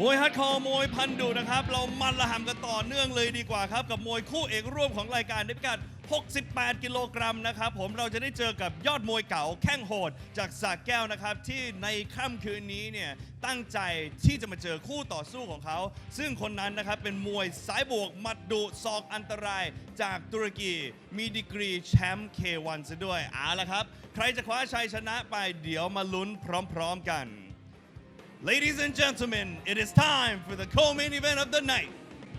มวยฮัดคอร์มวยพันดุนะครับ เรามันระหำกันต่อเนื่องเลยดีกว่าครับ กับมวยคู่เอกร่วมของรายการในพิกัด 68 กิโลกรัมนะครับ ผมเราจะได้เจอกับยอดมวยเก่าแข้งโหด จากสากแก้วนะครับ ที่ในค่ำคืนนี้เนี่ย ตั้งใจที่จะมาเจอคู่ต่อสู้ของเขา ซึ่งคนนั้นนะครับเป็นมวยสายบวกหมัดดุศอกอันตรายจากตุรกี มีดีกรีแชมป์ K1 ซะด้วยเอาละครับ ใครจะคว้าชัยชนะไปเดี๋ยวมาลุ้นพร้อม ๆ กัน Ladies and gentlemen, it is time for the co-main event of the night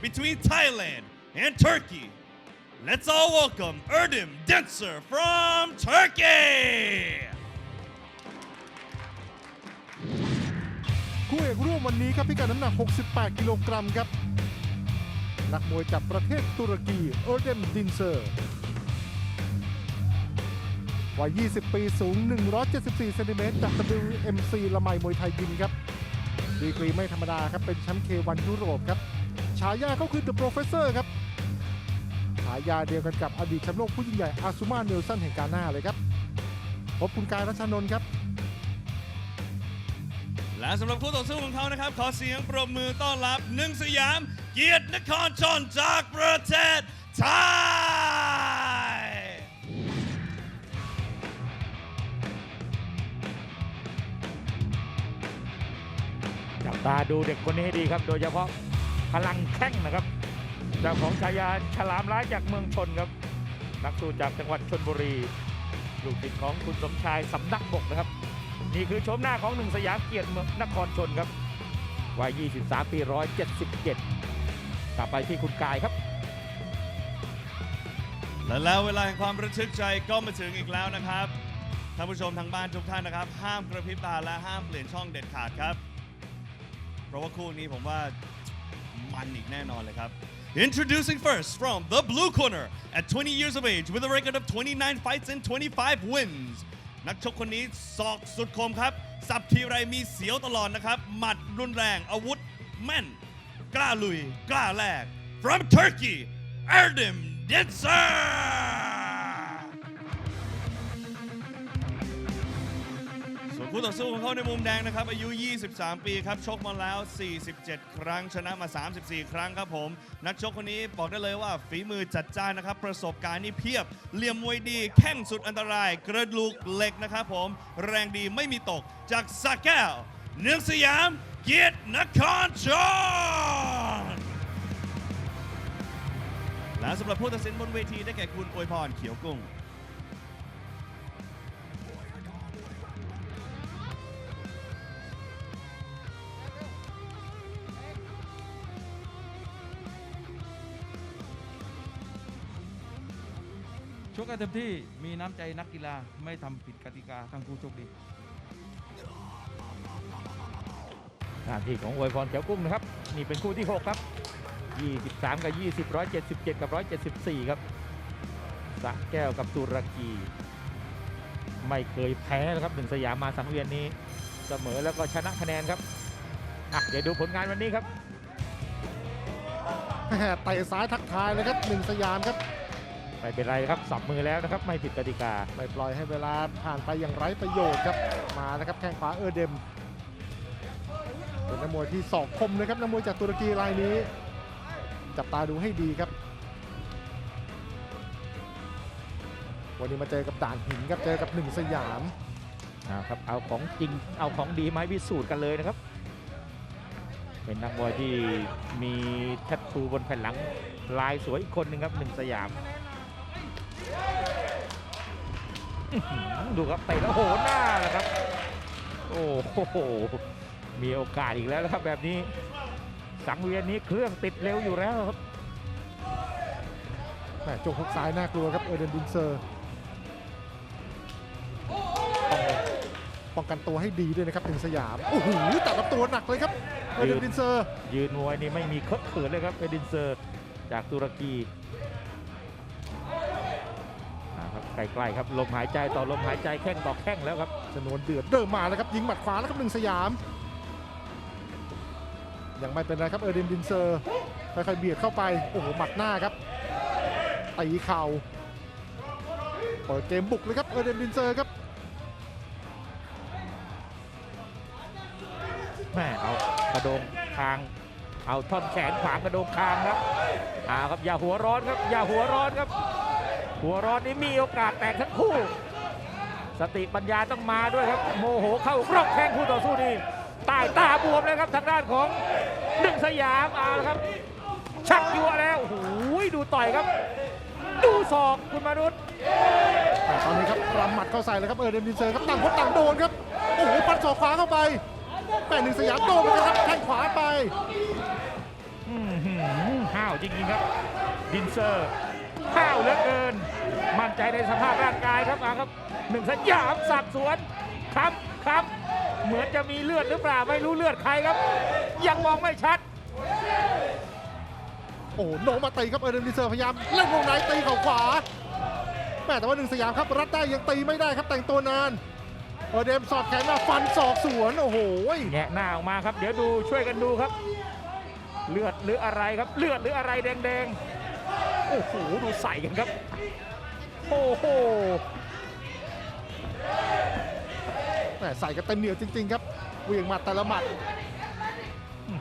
between Thailand and Turkey. Let's all welcome Erdim Denser from Turkey. คู่เอกร่วมวันนี้ครับพิกัดน้ำหนัก 68 กิโลกรัมครับ นักมวยจากประเทศตุรกีเออร์เดมดินเซอร์วัย 20 ปีสูง 174 เซนติเมตรจาก WMC ละไมมวยไทยยิมครับ ดีกรีไม่ธรรมดาครับ เป็นแชมป์ K1 ยุโรปครับ ฉายาเขาคือ The Professor ครับ ฉายาเดียวกันกับอดีตแชมป์โลกผู้ยิ่งใหญ่อาซูมาเนลสันแห่งกาหน้าเลยครับพบคุณกายรัชนนท์ครับ และสำหรับคู่ต่อสู้ของเขานะครับ ขอเสียงปรบมือต้อนรับหนึ่งสยาม เกียรตินครชนจากประเทศไทย ตาดูเด็กคนนี้ให้ดีครับ โดยเฉพาะพลังแข้งนะครับเจ้าของฉายาฉลามร้ายจากเมืองชนครับ นักสู้จากจังหวัดชนบุรีลูกศิษย์ของคุณสมชายสำนักบกนะครับ นี่คือโฉมหน้าของหนึ่งสยามเกียรติเมืองนครชนครับวัย 23 ปี 177 กลับไปที่คุณกายครับ และแล้วเวลาแห่งความระทึกใจก็มาถึงอีกแล้วนะครับท่านผู้ชมทางบ้านทุกท่านนะครับ ห้ามกระพริบตาและห้ามเปลี่ยนช่องเด็ดขาดครับ เพราะว่าคู่นี้ผมว่ามันอีกแน่นอนเลยครับ Introducing first from the blue corner at 20 years of age with a record of 29 fights and 25 wins นักชกคนนี้ศอกสุดคมครับ สับทีไรมีเสียวตลอดนะครับ หมัดรุนแรงอาวุธแม่น กล้าลุย กล้าแลก from Turkey Erdim Dincer คู่ต่อสู้ของเขาในมุมแดงนะครับ อายุ 23 ปีครับชกมาแล้ว 47 ครั้งชนะมา 34 ครั้งครับผม นักชกคนนี้บอกได้เลยว่าฝีมือจัดจ้านนะครับ ประสบการณ์นี่เพียบเหลี่ยมมวยดี แข้งสุดอันตราย กระดูกเหล็กนะครับผม แรงดีไม่มีตกจากสระแก้ว เนืองสยาม เกียรตินครชนและสำหรับผู้ตัดสินบนเวทีได้แก่คุณอวยพรเขียวกุ้ง กกันเต็มที่มีน้ำใจนักกีฬาไม่ทำผิดกติกาทั้งคู่โชคดีหน้าที่ของอวยพรเขียวกุ้งนะครับ นี่เป็นคู่ที่ 6 ครับ 23 กับ 20 177 กับ 174 ครับสระแก้วกับตุรกี ไม่เคยแพ้นะครับหนึ่งสยามมาสังเวียนนี้ เสมอแล้วก็ชนะคะแนนครับอะเดี๋ยวดูผลงานวันนี้ครับแหม่เตะซ้ายทักทายเลยครับหนึ่งสยามครับ ไม่เป็นไรครับสับมือแล้วนะครับไม่ผิดกติกา ไม่ปล่อยให้เวลาผ่านไปอย่างไร้ประโยชน์ครับมานะครับแข้งขวาเออร์เดมเป็นนักมวยที่ศอกคมนะครับนักมวยจากตุรกีรายนี้ จับตาดูให้ดีครับ วันนี้มาเจอกับด่านหินครับเจอกับหนึ่งสยามนะครับเอาของจริงเอาของดีมาให้พิสูจน์กันเลยนะครับ เป็นนักมวยที่มีแทททูบนแผ่นหลังลายสวยอีกคนหนึ่งครับหนึ่งสยาม ดูครับเตะแล้วโหนหน้าแล้วครับ โอ้โหมีโอกาสอีกแล้วนะครับ แบบนี้ สังเวียนนี้เครื่องติดเร็วอยู่แล้วครับแหม่จงฮุกซ้ายน่ากลัวครับเออร์เดนดินเซอร์ต้องป้องกันตัวให้ดีด้วยนะครับหนึ่งสยามโอ้โหตัดลำตัวหนักเลยครับเออร์เดนดินเซอร์ ยืนมวยนี่ไม่มีเคอะเขินเลยครับเอดินเซอร์ จากตุรกี ใกล้ๆครับลมหายใจต่อลมหายใจแข้งต่อแข้งแล้วครับชนวนเดือดเดิมมาแล้วครับยิงหมัดขวาแล้วครับหนึ่งสยาม ยังไม่เป็นไรครับเออร์เดนดินเซอร์ค่อยๆเบียดเข้าไปโอ้โหหมัดหน้าครับตีเข่าเปิดเกมบุกเลยครับเออร์เดนดินเซอร์ครับแม่เอากระโดงคาง เอาท่อนแขนขวางกระโดงคางครับอ่าครับอย่าหัวร้อนครับอย่าหัวร้อนครับ หัวร้อนนี้มีโอกาสแตกทั้งคู่ สติปัญญาต้องมาด้วยครับ โมโหเข้ารอบแข้งคู่ต่อสู้นี่ใต้ตาบวมเลยครับทางด้านของหนึ่งสยามเอาละครับ ชักยัวแล้วโอ้โหดูต่อยครับ ดูศอกคุณมารุตแต่ตอนนี้ครับรำหมัดเข้าใส่เลยครับเออเดนดินเซอร์ครับต่างคนต่างโดนครับโอ้โหปัดศอกขวาเข้าไปแปดหนึ่งสยามโดนไปเลยครับแข้งขวาไปอื้อหือห้าวจริงๆครับดินเซอร์ ห้าวเหลือเกิน มั่นใจในสภาพร่างกายครับมาครับหนึ่งสยามสับสวนครับครับ เหมือนจะมีเลือดหรือเปล่าไม่รู้เลือดใครครับ ยังมองไม่ชัด โอ้โหโหนมาตีครับเออเดนดินเซอร์พยายามเล่นวงในตีเข่าขวาแม่แต่ว่าหนึ่งสยามครับรัดได้ยังตีไม่ได้ครับแต่งตัวนานเออเดมสอดแขนมาฟันศอกสวนโอ้โหแงะหน้าออกมาครับ เดี๋ยวดูช่วยกันดูครับ เลือดหรืออะไรครับ เลือดหรืออะไรแดงๆ โอ้โหดูใส่กันครับ โอ้โหแหม่ใส่กันเต็มเหนียวจริง ๆ ครับเหวียงหมัดแต่ละหมัด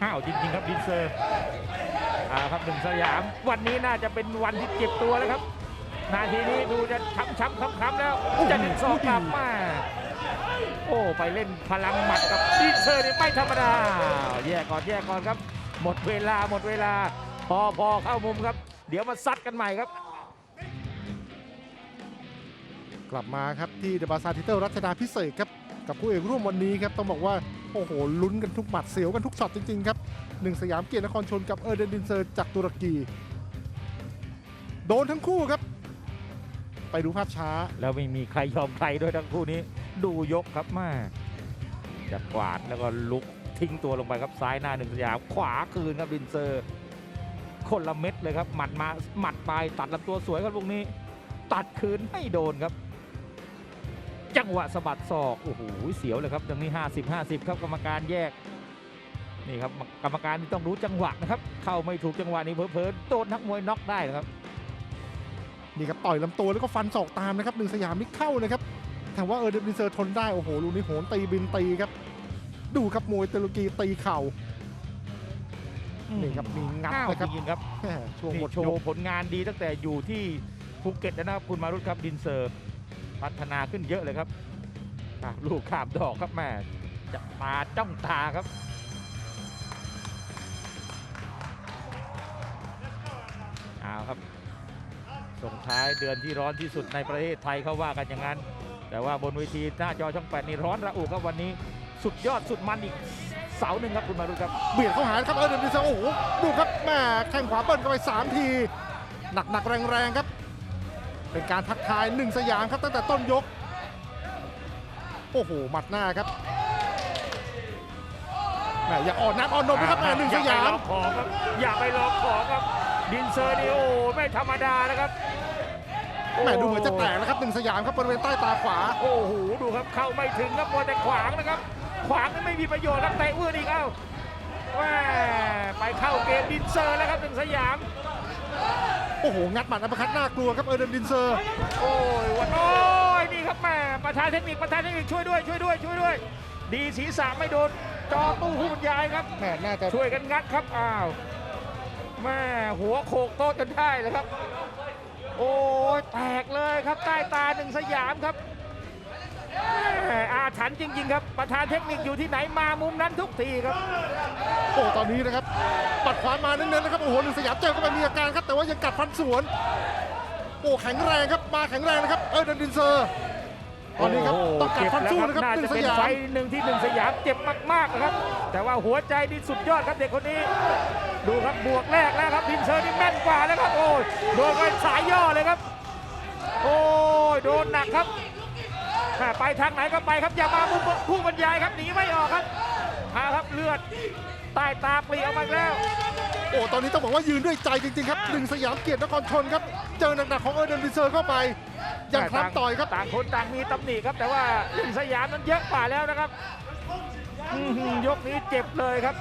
ห้าวจริง ๆ ครับดินเซอร์อ่าครับหนึ่งสยาม วันนี้น่าจะเป็นวันที่เจ็บตัวแล้วครับ นาทีนี้ดูจะช้ำช้ำค้ำค้ำแล้ว จะดึงศอกกลับมาโอ้ไปเล่นพลังหมัดกับดินเซอร์นี่ไม่ธรรมดาแยกก่อนแยกก่อนครับ หมดเวลาหมดเวลา พอพอเข้ามุมครับ เดี๋ยวมาซัดกันใหม่ครับ กลับมาครับที่เดบาซาทิเตอร์รัชดาพิเศษกครับกับคู่เอกร่วมวันนี้ครับต้องบอกว่าโอ้โหลุ้นกันทุกหมัดเสียวกันทุกช็อตจริงๆครับหนึ่งสยามเกียรตินครชนกับเออร์เดนดินเซอร์จากตุรกี โดนทั้งคู่ครับ ไปดูภาพช้า แล้วไม่มีใครยอมใครด้วยทั้งคู่นี้ ดูยกครับมาจะกวาดแล้วก็ลุกทิ้งตัวลงไปครับซ้ายหน้าหนึ่งสยามขวาคืนครับดินเซอร์ คนละเม็ดเลยครับ หมัดมาหมัดไปตัดลำตัวสวยครับลูกนี้ ตัดคืนไม่โดนครับ จังหวะสะบัดศอกโอ้โหเสียวเลยครับตรงนี้ 50 50 ครับกรรมการแยกนี่ครับกรรมการนี่ต้องรู้จังหวะนะครับ เข้าไม่ถูกจังหวะนี้เผลอๆโดนนักมวยน็อกได้นะครับนี่ครับต่อยลำตัวแล้วก็ฟันศอกตามนะครับหนึ่งสยามนี่เข้านะครับแต่ว่าเออเดนดินเซอร์ทนได้โอ้โหลูกนี้โหนตีบินตีครับ ดูครับมวยตุรกีตีเข่า นี่ครับมีงัดอ้าวนะครับจริงๆครับแหม่ช่วงหมนี่ดโชยกว์ผลงานดีตั้งแต่อยู่ที่ภูเก็ตนะครับคุณมารุตครับดินเซอร์พัฒนาขึ้นเยอะเลยครับอะลูกขาบดอกครับแม่จะมาจ้องตาครับเอาครับส่งท้ายเดือนที่ร้อนที่สุดในประเทศไทยเขาว่ากันอย่างนั้น แต่ว่าบนเวทีหน้าจอช่องแปดนี่ร้อนระอุครับวันนี้ สุดยอดสุดมันอีก เสาร์หนึ่งครับคุณมารุตครับเบียดเข้าหาครับเออร์เดนดินเซอร์โอ้โหดูครับแม่แข้งขวาเบิ้ลเข้าไปสามที หนักหนักแรงแรงๆครับ เป็นการทักทายหนึ่งสยามครับตั้งแต่ต้นยก โอ้โหหมัดหน้าครับแหมอย่าอ่อนน้ำอ่อนนมนะครับแม่หนึ่งสยามอย่าไปลองของครับอย่าไปลองของครับดินเซอร์นี่โอ้ไม่ธรรมดานะครับแหมดูเหมือนจะแตกนะครับหนึ่งสยามครับบริเวณใต้ตาขวา โอ้โหดูครับเข้าไม่ถึงครับมัวแต่ขวางนะครับ ขวางนั้นไม่มีประโยชน์ครับเตะวืดอีกเอ้าแม่ไปเข้าเกมดินเซอร์แล้วครับหนึ่งสยาม โอ้โห งัดหมัดอัปเปอร์คัดน่ากลัวครับเออร์เดนดินเซอร์ โอ้ยวันโอ้ยนี่ครับแม่ประธานเทคนิคประธานเทคนิคช่วยด้วยช่วยด้วยช่วยด้วย ดีศีรษะไม่โดนจอตู้ผู้บรรยายครับแหมน่าจะช่วยกันงัดครับอ้าวแม่หัวโขกโต๊ะจนได้เลยครับ โอ้ยแตกเลยครับใต้ตาหนึ่งสยามครับแม่ อาถรรพ์จริง ๆ ครับ ประธานเทคนิคอยู่ที่ไหนมามุมนั้นทุกทีครับ โอ้ตอนนี้นะครับปัดขวามาเน้นๆนะครับโอ้โหหนึ่งสยามเจอเข้าไปมีอาการครับ แต่ว่ายังกัดฟันสวนโอ้แข็งแรงครับมาแข็งแรงนะครับเออร์เดนดินเซอร์ตอนนี้ครับโโหต้องกัดฟันสู้นะครับน่าหนึ่จะงสเป็นยามไฟล์หนึ่งที่หนึ่งสยามเจ็บมากๆนะครับ แต่ว่าหัวใจนี่สุดยอดครับเด็กคนนี้ ดูครับบวกแรกแล้วครับดินเซอร์นี่แม่นกว่าแล้วครับโอ้ยโดนไปสายย่อเลยครับ โอ้ยโดนหนักครับแม่ ไปทางไหนก็ไปครับอย่ามามุมผู้บรรยายครับหนีไม่ออกครับมาครับเลือดใต้ตาปลีออกมาอีกแล้ว โอ้ตอนนี้ต้องบอกว่ายืนด้วยใจจริงๆครับหนึ่งสยามเกียรตินครชนครับ เจอหนักๆของเออร์เดนดินเซอร์เข้าไปยังคล้ำต่อยครับต่างคนต่างมีตำหนิครับ แต่ว่าหนึ่งสยามนั้นเยอะกว่าแล้วนะครับอื้อหือยกนี้เจ็บเลยครับ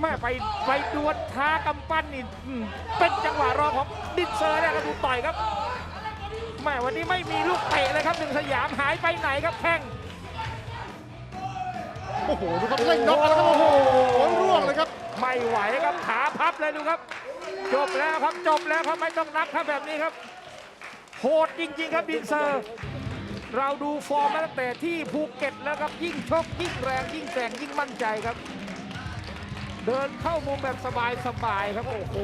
แม่ไปไปดวลท้ากำปั้นนี่อืมเป็นจังหวะรองของดินเซอร์เนี่ยครับดูต่อยครับ แม่วันนี้ไม่มีลูกเตะเลยครับหนึ่งสยามหายไปไหนครับแข้งโอ้โหดูครับเล่นน็อกแล้วครับโอ้โหรวบไม่ไหวครับขาพับเลยดูครับ จบแล้วครับจบแล้วครับไม่ต้องนับครับแบบนี้ครับโหดจริง ๆ ครับดินเซอร์เราดูฟอร์มมาตั้งแต่ที่ภูเก็ตแล้วครับยิ่งชกยิ่งแรงยิ่งแกร่งยิ่งมั่นใจครับ เดินเข้ามุมแบบสบายๆครับโอ้โห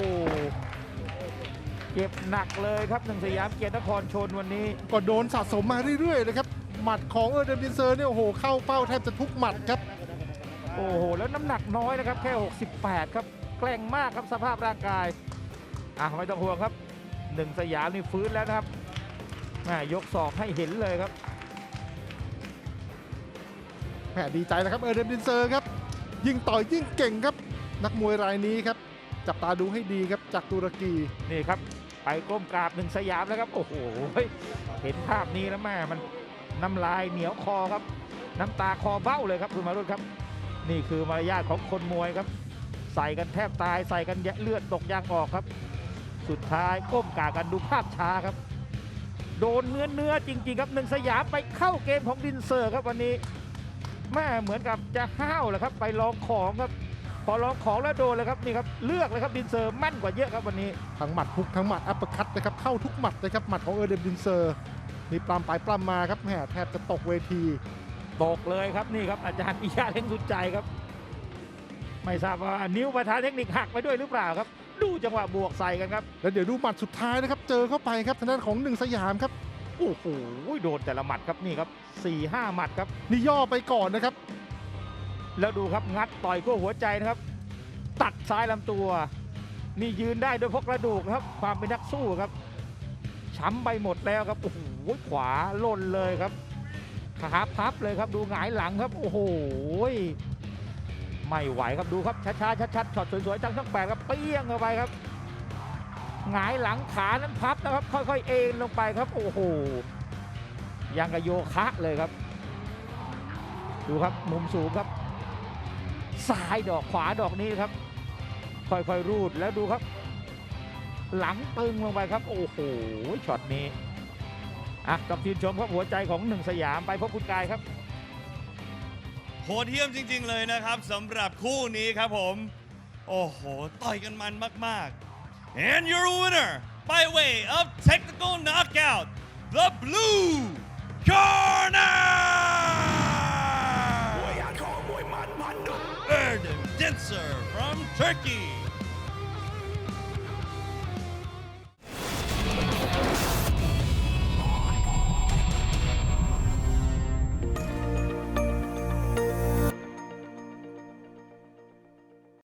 เก็บหนักเลยครับหนึ่งสยามเกียรตินครชนวันนี้ก็โดนสะสมมาเรื่อยๆนะครับหมัดของเออร์เดมดินเซอร์เนี่ยโอ้โหเข้าเป้าแทบจะทุกหมัดครับ โอ้โหแล้วน้ำหนักน้อยนะครับแค่ 68 ครับแกร่งมากครับสภาพร่างกายอะไม่ต้องห่วงครับหนึ่งสยามนี่ฟื้นแล้วนะครับแม่ยกศอกให้เห็นเลยครับแหมดีใจนะครับเออร์เดมดินเซอร์ครับยิ่งต่อยยิ่งเก่งครับ นักมวยรายนี้ครับจับตาดูให้ดีครับจากตุรกีนี่ครับ ไปก้มกราบหนึ่งสยามแล้วครับ โอ้โห เห็นภาพนี้แล้วแม่มันน้ำลายเหนียวคอครับ น้ำตาคอเบ้าเลยครับคุณมารุตครับ นี่คือมารยาทของคนมวยครับ ใส่กันแทบตายใส่กันแยะเลือดตกยางออกครับ สุดท้ายก้มกราบกันดูภาพช้าครับ โดนเนื้อเนื้อจริง ๆ ครับหนึ่งสยามไปเข้าเกมของดินเซอร์ครับวันนี้แม่เหมือนกับจะห้าวแหละครับ ไปลองของครับ พอลองของแล้วโดนเลยครับนี่ครับเลือกเลยครับดินเซอร์มั่นกว่าเยอะครับวันนี้ ทั้งหมัดฮุกทั้งหมัดอัปเปอร์คัตนะครับเข้าทุกหมัดนะครับหมัดของเออร์เดมดินเซอร์มีปลามไปปลามมาครับแหมแทบจะตกเวที ตกเลยครับนี่ครับอาจารย์ปิยะเล่งสุดใจครับ ไม่ทราบว่านิ้วประธานเทคนิคหักไปด้วยหรือเปล่าครับ ดูจังหวะบวกใส่กันครับแล้วเดี๋ยวดูหมัดสุดท้ายนะครับ เจอเข้าไปครับทางด้านของหนึ่งสยามครับโอ้โหโดนแต่ละหมัดครับนี่ครับ4ี่ห้าหมัดครับนี่ย่อไปก่อนนะครับ แล้วดูครับงัดต่อยขั้วหัวใจนะครับ ตัดซ้ายลำตัว นี่ยืนได้โดยเพราะกระดูกครับ ความเป็นนักสู้ครับช้ำไปหมดแล้วครับโอ้โหขวาล่นเลยครับขาพับเลยครับดูหงายหลังครับ โอ้โหไม่ไหวครับดูครับช้าๆชัดๆช็อตสวยๆจังทั้งแปดครับเปี้ยงเข้าไปครับหงายหลังขานั้นพับนะครับ ค่อยๆเอ็นลงไปครับ โอ้โหยังกับโยคะเลยครับ ดูครับมุมสูงครับ ซ้ายดอกขวาดอกนี้ครับ ค่อยๆรูดแล้วดูครับ หลังตึงลงไปครับ โอ้โหช็อตนี้อะกับทีมชมครับหัวใจของหนึ่งสยามไปพบคุณกายครับโหดเยี่ยมจริง ๆ เลยนะครับสำหรับคู่นี้ครับผม โอ้โห ต่อยกันมันมาก ๆ and your winner by way of technical knockout the blue corner Turkey